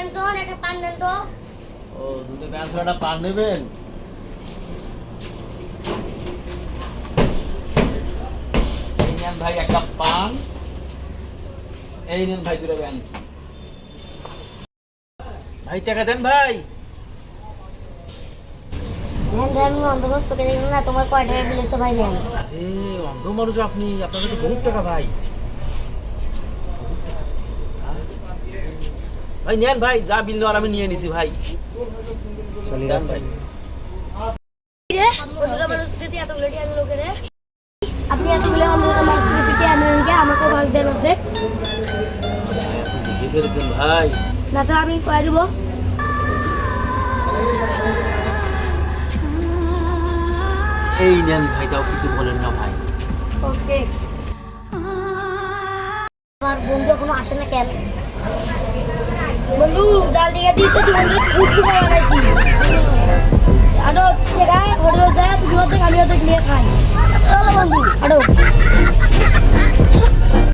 ব্যঞ্জন একটা পান দেন তো। ও দুটো ক্যান্সারটা পান নেবেন? এই নেন ভাই একটা পান। এই নেন ভাই দুটো ব্যাঞ্চ ভাই টাকা দেন ভাই। তোমার কয় টাকা বিলেছে ভাই নেন। অন্ধ মানুষ আপনি আপনার কাছে বহুত টাকা ভাই। ভাই নেন ভাই যা বিল নেওয়ার আমি নিয়ে নিছি ভাই। চলে আসছে ভাই আপনি এতগুলো আমাকে ভাগ দেন অর্ধেক। ভাই? না স্যার আমি কয়ে দেবো। এই নেন ভাই তাও কিছু বলেন না ভাই। ওকে। আমার বন্ধু এখনও আসে না কেন? বন্ধু, জাল দিয়ে দিই তো বন্ধু ফুড বুকা বানাইছি আরও জায়গায় হোটেল যায় তুমি আমিও তো নিয়ে খাই। চলো বন্ধু, আরও।